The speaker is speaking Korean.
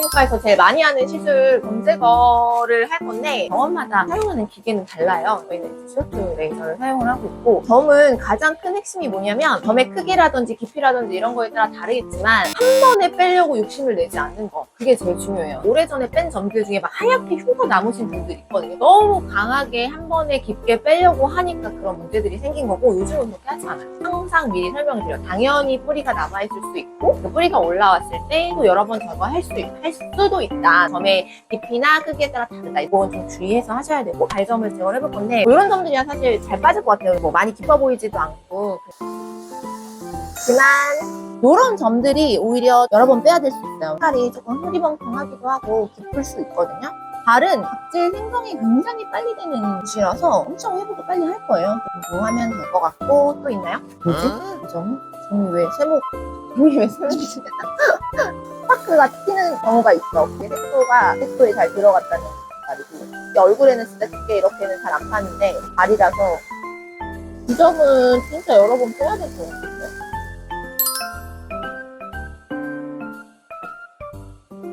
피부과에서 제일 많이 하는 시술 검 제거를 할 건데 병원마다 사용하는 기계는 달라요. 저희는 쇼트 레이저를 사용을 하고 있고 점은 가장 큰 핵심이 뭐냐면 점의 크기라든지 깊이라든지 이런 거에 따라 다르겠지만 한 번에 빼려고 욕심을 내지 않는 거 그게 제일 중요해요. 오래전에 뺀 점들 중에 막 하얗게 흉터 남으신 분들 있거든요. 너무 강하게 한 번에 깊게 빼려고 하니까 그런 문제들이 생긴 거고 요즘은 그렇게 하지 않아요. 항상 미리 설명을 드려요. 당연히 뿌리가 남아있을 수 있고 그 뿌리가 올라왔을 때 또 여러 번 제거할 수, 있- 할 수도 있다. 점의 깊이나 크기에 따라 다르다. 이건 좀 주의해서 하셔야 되고 발점을 제거를 해볼 건데 이런 점들이야 사실 잘 빠질 것 같아요. 뭐 많이 깊어 보이지도 않고 하지만 이런 점들이 오히려 여러 번 빼야 될 수 있어요. 살이 조금 흐리멍텅하기도 하고 깊을 수 있거든요. 발은 각질 생성이 굉장히 빨리 되는 곳이라서 엄청 회복을 빨리 할 거예요. 뭐 하면 될 것 같고 또 있나요? 뭐지? 이 점? 점이 왜 세모? 점이 왜 세모지? 스파크가 튀는 경우가 있어. 그게 색소가 색소에 잘 들어갔다는 말이고 얼굴에는 진짜 크게 이렇게는 잘 안 파는데 발이라서 이 점은 진짜 여러 번 빼야 될 거예요.